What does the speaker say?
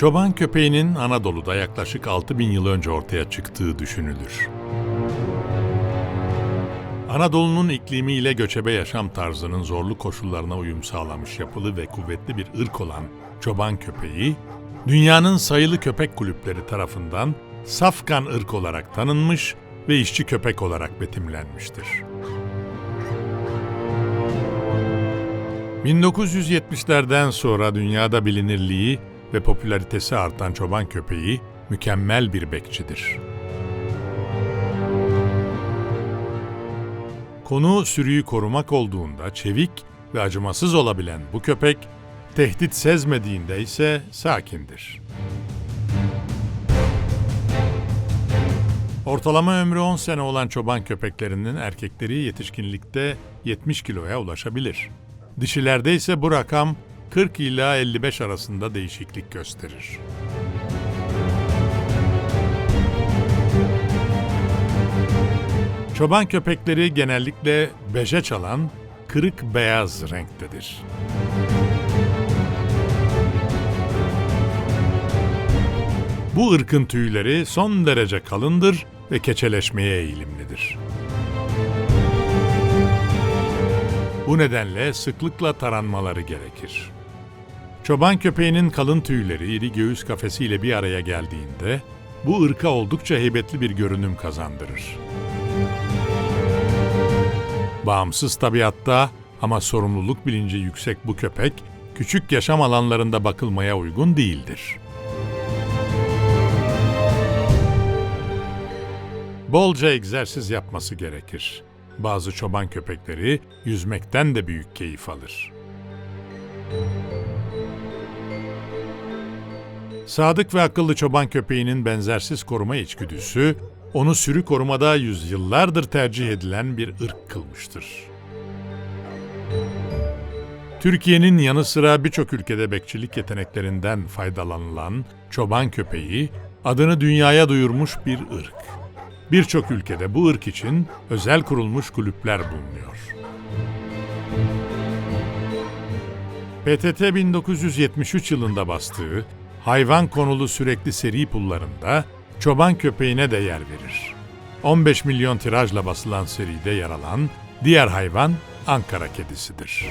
Çoban köpeğinin Anadolu'da yaklaşık 6000 yıl önce ortaya çıktığı düşünülür. Anadolu'nun iklimiyle göçebe yaşam tarzının zorlu koşullarına uyum sağlamış yapılı ve kuvvetli bir ırk olan çoban köpeği, dünyanın sayılı köpek kulüpleri tarafından safkan ırk olarak tanınmış ve işçi köpek olarak betimlenmiştir. 1970'lerden sonra dünyada bilinirliği ve popülaritesi artan çoban köpeği mükemmel bir bekçidir. Konu sürüyü korumak olduğunda çevik ve acımasız olabilen bu köpek, tehdit sezmediğinde ise sakindir. Ortalama ömrü 10 sene olan çoban köpeklerinin erkekleri yetişkinlikte 70 kiloya ulaşabilir. Dişilerde ise bu rakam 40 ila 55 arasında değişiklik gösterir. Çoban köpekleri genellikle beje çalan kırık beyaz renktedir. Bu ırkın tüyleri son derece kalındır ve keçeleşmeye eğilimlidir. Bu nedenle sıklıkla taranmaları gerekir. Çoban köpeğinin kalın tüyleri iri göğüs kafesiyle bir araya geldiğinde bu ırka oldukça heybetli bir görünüm kazandırır. Bağımsız tabiatta ama sorumluluk bilinci yüksek bu köpek, küçük yaşam alanlarında bakılmaya uygun değildir. Bolca egzersiz yapması gerekir. Bazı çoban köpekleri yüzmekten de büyük keyif alır. Sadık ve akıllı çoban köpeğinin benzersiz koruma içgüdüsü, onu sürü korumada yüzyıllardır tercih edilen bir ırk kılmıştır. Türkiye'nin yanı sıra birçok ülkede bekçilik yeteneklerinden faydalanılan çoban köpeği, adını dünyaya duyurmuş bir ırk. Birçok ülkede bu ırk için özel kurulmuş kulüpler bulunuyor. PTT 1973 yılında bastığı hayvan konulu sürekli seri pullarında çoban köpeğine de yer verir. 15 milyon tirajla basılan seride yer alan diğer hayvan Ankara kedisidir.